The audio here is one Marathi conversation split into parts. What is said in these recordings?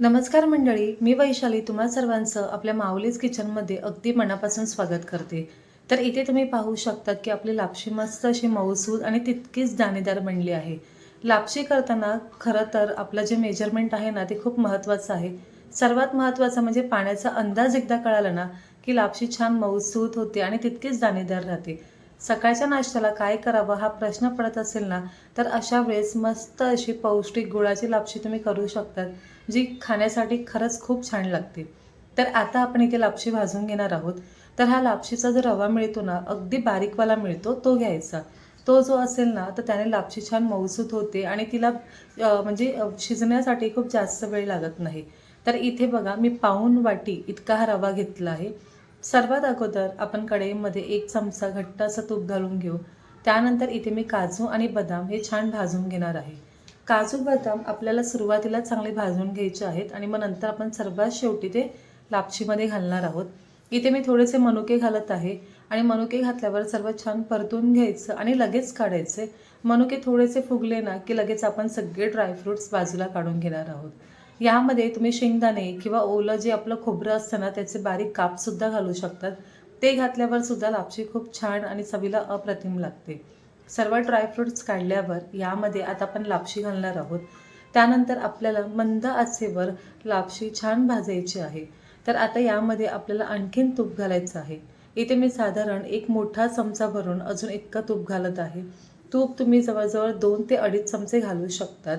नमस्कार मंडळी मी वैशाली तुम्हा सर्वांचं आपल्या माऊलीज किचनमध्ये अगदी मनापासून स्वागत करते. तर इथे तुम्ही पाहू शकतात की आपली लापशी मस्त अशी मऊसूद आणि तितकीच दाणेदार बनली आहे. लापशी करताना खरं तर आपलं जे मेजरमेंट आहे ना ते खूप महत्त्वाचं आहे. सर्वात महत्त्वाचं म्हणजे पाण्याचा अंदाज एकदा कळाला ना की लापशी छान मऊसूद होते आणि तितकीच दाणेदार राहते. सकाळच्या नाश्त्याला काय करावं हा प्रश्न पडत असेल ना तर अशा वेळेस मस्त अशी पौष्टिक गुळाची लापशी तुम्ही करू शकतात. जी खाण्यासाठी खरंच खूप छान लागते. तर आता आपण इथे लापशी भाजून घेणार आहोत. तर हा लापशीचा जो रवा मिळतो ना अगदी बारीकवाला मिळतो तो घ्यायचा. तो जो असेल ना तर त्याने लापशी छान मऊसूत होते आणि तिला म्हणजे शिजण्यासाठी खूप जास्त वेळ लागत नाही. तर इथे बघा मी पाऊन वाटी इतका हा रवा घेतला आहे. सर्वात अगोदर आपण कढईमध्ये एक चमचा घट्ट असं तूप घालून घेऊ. त्यानंतर इथे मी काजू आणि बदाम हे छान भाजून घेणार आहे. काजू बदाम आपल्याला सुरुवातीला चांगले भाजून घ्यायचे आहेत आणि मग नंतर आपण सर्वात शेवटी ते लापशीमध्ये घालणार आहोत. इथे मी थोडेसे मनुके घालत आहे आणि मनुके घातल्यावर सर्व छान परतून घ्यायचं आणि लगेच काढायचे. मनुके थोडेसे फुगले ना की लगेच आपण सगळे ड्रायफ्रुट्स बाजूला काढून घेणार आहोत. यामध्ये तुम्ही शेंगदाणे किंवा ओलं जे आपलं खोबरं असतं ना त्याचे बारीक कापसुद्धा घालू शकतात. ते घातल्यावर सुद्धा लापशी खूप छान आणि चवीला अप्रतिम लागते. सर्व ड्रायफ्रुट्स काढल्यावर यामध्ये आता आपण लापशी घालणार आहोत. त्यानंतर आपल्याला मंद आचेवर लापशी छान भाजायची आहे. तर आता यामध्ये आपल्याला आणखीन तूप घालायचं आहे. इथे मी साधारण एक मोठा चमचा भरून अजून इतका तूप घालत आहे. तूप तुम्ही जवळजवळ दोन ते अडीच चमचे घालू शकतात.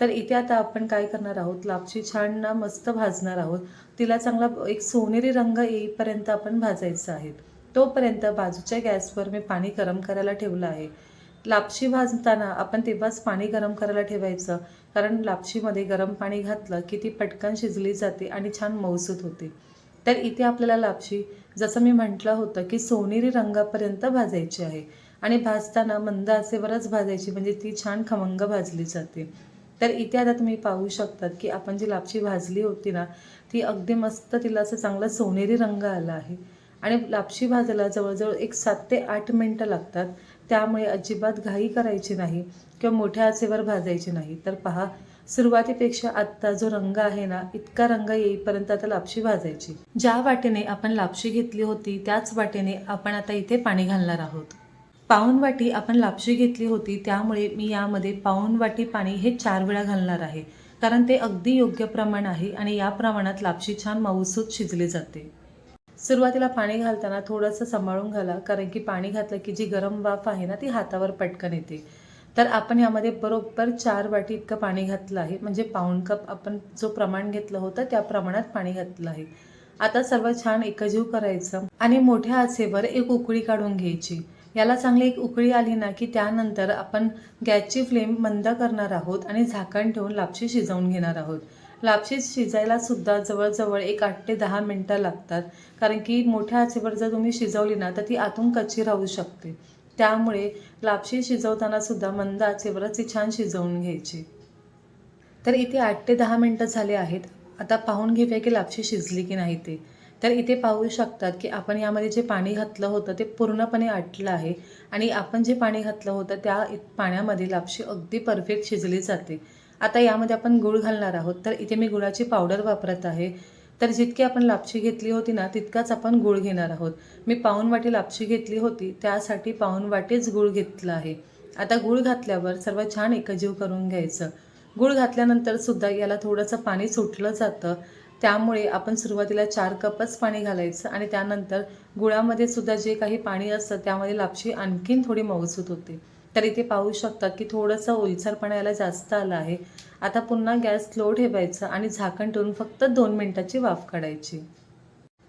तर इथे आता आपण काय करणार आहोत? लापशी छान ना मस्त भाजणार आहोत. तिला चांगला एक सोनेरी रंग येईपर्यंत आपण भाजायचं आहे. तोपर्यंत बाजूच्या गॅसवर मी पाणी गरम करायला ठेवलं आहे. लापशी भाजताना आपण तेव्हाच पाणी गरम करायला ठेवायचं कारण लापशीमध्ये गरम पाणी घातलं की ती पटकन शिजली जाते आणि छान मऊसूत होते. तर इथे आपल्याला लापशी जसं मी म्हटलं होतं की सोनेरी रंगापर्यंत भाजायची आहे आणि भाजताना मंद असेवरच भाजायची म्हणजे ती छान खमंग भाजली जाते. तर इथे आता तुम्ही पाहू शकतात की आपण जी लापशी भाजली होती ना ती अगदी मस्त तिला असं चांगला सोनेरी रंग आला आहे. आणि लापशी भाजायला जवळजवळ एक सात ते आठ मिनटं लागतात. त्यामुळे अजिबात घाई करायची नाही किंवा मोठ्या आचेवर भाजायची नाही. तर पहा सुरुवातीपेक्षा आत्ता जो रंग आहे ना इतका रंग येईपर्यंत आता लापशी भाजायची. ज्या वाटेने आपण लापशी घेतली होती त्याच वाटेने आपण आता इथे पाणी घालणार आहोत. पाऊण वाटी आपण लापशी घेतली होती त्यामुळे मी यामध्ये पाऊण वाटी पाणी हे चार वेळा घालणार आहे. कारण ते अगदी योग्य प्रमाण आहे आणि या प्रमाणात लापशी छान मऊसूत शिजली जाते. सुरुवातीला पाणी घालताना थोडंसं सांभाळून घाला कारण की पाणी घातलं की जी गरम वाफ आहे ना ती हातावर पटकन येते. तर आपण यामध्ये बरोबर चार वाटी इतकं पाणी घातलं आहे. म्हणजे पाऊण कप आपण जो प्रमाण घेतलं होतं त्या प्रमाणात पाणी घातलं आहे. आता सर्व छान एकजीव करायचं आणि मोठ्या आचेवर एक उकळी काढून घ्यायची. याला चांगली एक उकळी आली ना की त्यानंतर आपण गॅसची फ्लेम मंद करणार आहोत आणि झाकण ठेवून लापशी शिजवून घेणार आहोत. लापशीच शिजायला सुद्धा जवळजवळ एक आठ ते दहा मिनटं लागतात. कारण की मोठ्या आचेवर जर तुम्ही शिजवली ना तर ती आतून कच्ची राहू शकते. त्यामुळे लापशी शिजवताना सुद्धा मंद आचेवरच ती छान शिजवून घ्यायची. तर इथे आठ ते दहा मिनटं झाले आहेत. आता पाहून घेऊया की लापशी शिजली की नाही ते. तर इथे पाहू शकतात की आपण यामध्ये जे पाणी घातलं होतं ते पूर्णपणे आटलं आहे. आणि आपण जे पाणी घातलं होतं त्या पाण्यामध्ये लापशी अगदी परफेक्ट शिजली जाते. आता यामध्ये आपण गूळ घालणार आहोत. तर इथे मी गुळाची पावडर वापरत आहे. तर जितकी आपण लापशी घेतली होती ना तितकाच आपण गूळ घेणार आहोत. मी पाऊण वाटी लापशी घेतली होती त्यासाठी पाऊण वाटीच गूळ घेतला आहे. आता गूळ घातल्यावर सर्व छान एकजीव करून घ्यायचं. गूळ घातल्यानंतर सुद्धा याला थोडंसं पाणी सुटलं जातं. त्यामुळे आपण सुरुवातीला चार कपच पाणी घालायचं आणि त्यानंतर गुळामध्ये सुद्धा जे काही पाणी असतं त्यामध्ये लापशी आणखीन थोडी मऊसूत होते. तर इथे पाहू शकतात की थोडंसं ओलसरपणा याला जास्त आलं आहे. आता पुन्हा गॅस स्लो ठेवायचा आणि झाकण ठेवून फक्त दोन मिनटाची वाफ काढायची.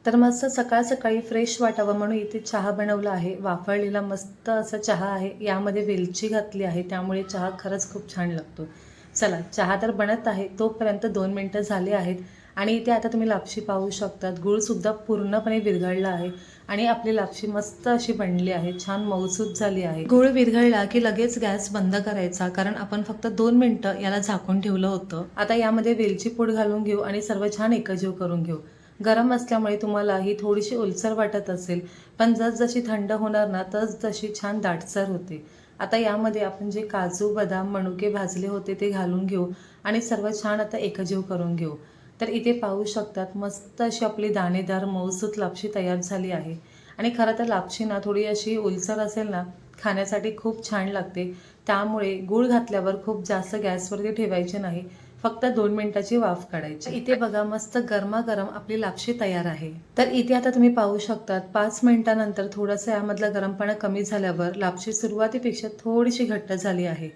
तर मस्त सकाळ सकाळी फ्रेश वाटावं म्हणून इथे चहा बनवला आहे. वाफळलेला मस्त असा चहा आहे. यामध्ये वेलची घातली आहे. त्यामुळे चहा खरंच खूप छान लागतो. चला चहा तर बनत आहे. तोपर्यंत दोन मिनटं झाले आहेत. आणि इथे आता तुम्ही लापशी पाहू शकतात. गुळसुद्धा पूर्णपणे विरघळला आहे आणि आपली लापशी मस्त अशी बनली आहे. छान मऊसूत झाली आहे. गूळ विरघळला की लगेच गॅस बंद करायचा कारण आपण फक्त दोन मिनटं याला झाकून ठेवलं होतं. आता यामध्ये वेलची पूड घालून घेऊ आणि सर्व छान एकजीव करून घेऊ. गरम असल्यामुळे तुम्हाला ही थोडीशी ओलसर वाटत असेल पण जसजशी थंड होणार ना तस जशी छान दाटसर होते. आता यामध्ये आपण जे काजू बदाम मनुके भाजले होते ते घालून घेऊ आणि सर्व छान आता एकजीव करून घेऊ. तर इथे पाहू शकतात मस्त अशी आपली दाणेदार मऊसूत लापशी तयार झाली आहे. आणि खरं तर लापशी ना थोडी अशी ओलसर असेल ना खाण्यासाठी खूप छान लागते. त्यामुळे गूळ घातल्यावर खूप जास्त गॅसवरती ठेवायचे नाही फक्त दोन मिनिटाची वाफ काढायची. इथे बघा मस्त गरमागरम आपली लापशी तयार आहे. तर इथे आता तुम्ही पाहू शकतात पाच मिनिटानंतर थोडंसं यामधलं गरमपणा कमी झाल्यावर लापशी सुरुवातीपेक्षा थोडीशी घट्ट झाली आहे.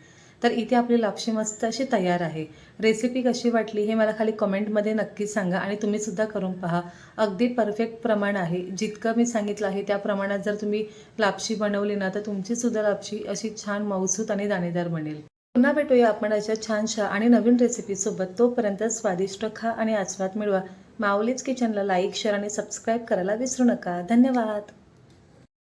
तर इथे आपली लापशी मस्त अशी तयार आहे. रेसिपी कशी वाटली हे मला खाली कमेंटमध्ये नक्की सांगा आणि तुम्हीसुद्धा करून पहा. अगदी परफेक्ट प्रमाण आहे. जितकं मी सांगितलं आहे त्या प्रमाणात जर तुम्ही लापशी बनवली ना तर तुमचीसुद्धा लापशी अशी छान मऊसूत आणि दाणेदार बनेल. पुन्हा भेटूया आपण अशा छानशा आणि नवीन रेसिपीसोबत तोपर्यंत स्वादिष्ट खा आणि आस्वाद मिळवा. माऊलीच किचनला लाईक शेअर आणि सबस्क्राईब करायला विसरू नका. धन्यवाद.